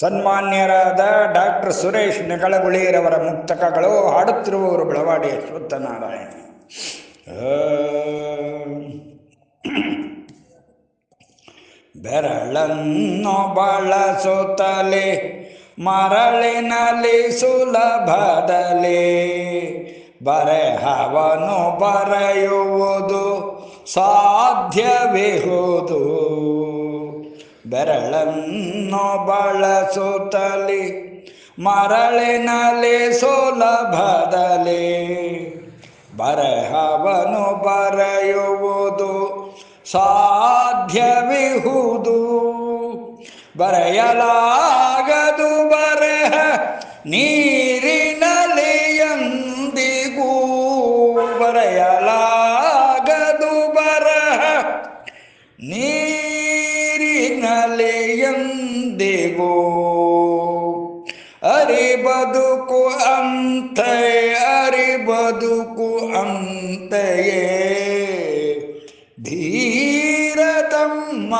ಸನ್ಮಾನ್ಯರಾದ doctor Suresh ನೆಗಳಗುಳಿರವರ ಮುಕ್ತಕಗಳು ಹಾಡುತ್ತಿರುವವರು ಬೆಳವಾಡಿ ಅಶ್ವತ್ಥನಾರಾಯಣ. ಬೆರಳನ್ನು ಬಳಸುತ್ತಲೇ ಮರಳಿನಲ್ಲಿ ಸುಲಭದಲ್ಲಿ ಬರೆಹವನು ಬರೆಯುವುದು ಸಾಧ್ಯವಿಹುದು ಬೆರಳನ್ನು ಬಳಸುತ್ತಲೇ ಮರಳಿನಲ್ಲಿ ಸುಲಭದಲ್ಲಿ ಬರಹವನು ಬರೆಯುವುದು ಸಾಧ್ಯವಿಹುದು. ಬರೆಯಲಾಗದು ಬರಹ ನೀರಿನಲ್ಲಿ ಎಂದಿಗೂ ಬರೆಯಲಾಗದು ಎಂದಿಗೂ ಅರಿ ಬದುಕು ಅಂತಯೇ ಅರಿ ಬದುಕು ಅಂತಯೇ. ಧೀರತಮ್ಮ.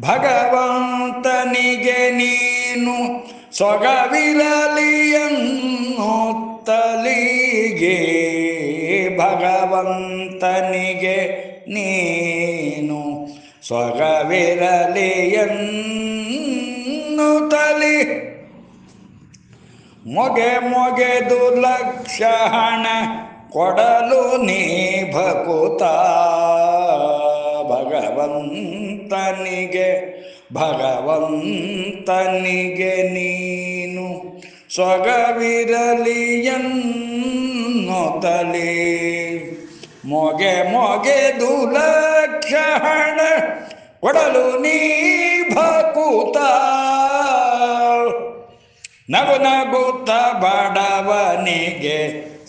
ಭಗವಂತನಿಗೆ ನೀನು ಸೊಗವಿರಲಿ ಎನ್ನುತ್ತಲಿಗೆ. ಭಗವಂತನಿಗೆ ನೀನು ಸೊಗವಿರಲಿ ತಲಿ. ಮೊಗೆ ಮೊಗೆದು ಲಕ್ಷ ಹಣ ಕೊಡಲು ನೀ ಭಕುತ. ಭಗವಂತನಿಗೆ ಭಗವಂತನಿಗೆ ನೀನು ಸೊಗವಿರಲಿ ಎನ್ನುತ್ತಲೇ ಮೊಗೆ ಮೊಗೆದು ಲಕ್ಷ ಹಣ ಕೊಡಲು ನೀ ಭಕುತ. ನಗು ನಗುತ್ತ ಬಡವನಿಗೆ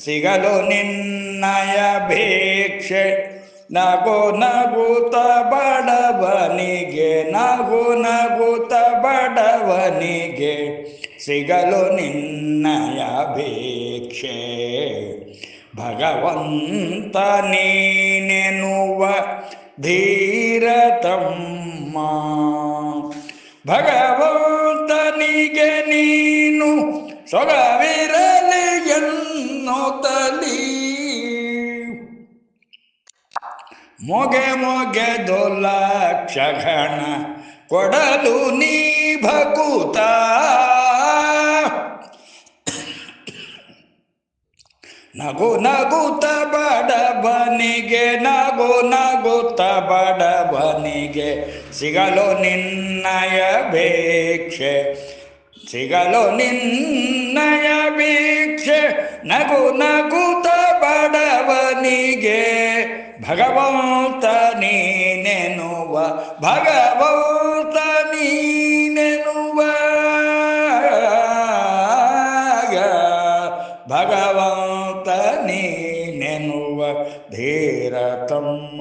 ಸಿಗಲು ನಿನ್ನಯ ಭಿಕ್ಷೆ. ನಗು ನಗುತ್ತ ಬಡವನಿಗೆ, ನಗು ನಗುತ್ತ ಬಡವನಿಗೆ ಸಿಗಲು ನಿನ್ನಯ ಭಿಕ್ಷೆ. ಭಗವಂತ ನೀನೆನುವ ಧೀರತಮ್ಮ. ಭಗವಂತನಿಗೆ ನೀನು ಸೊಗವಿರಲಿ ಎನ್ನುತ್ತಲಿ ಮೊಗೆ ಮೊಗೆದು ಲಕ್ಷಗಣ ಕೊಡಲು ನೀ ಭಕುತ. ನಗು ನಗುತ ಬಡಬನಿಗೆ ನಗು ನಗುತ ಬಡಬನಿಗೆ ಸಿಗಲು ನಿನ್ನಯ ಭಿಕ್ಷೆ, ಸಿಗಲು ನಿನ್ನಯ ಭಿಕ್ಷೆ. ನಗು ನಗುತ ಬಡವನಿಗೆ ಭಗವಂತ ನೀನೆನುವ ಭಗವಂತ ನೀನೆನುವ ಭಗವಂತ ನೀನೆನುವ ಧೀರ ತಮ್ಮ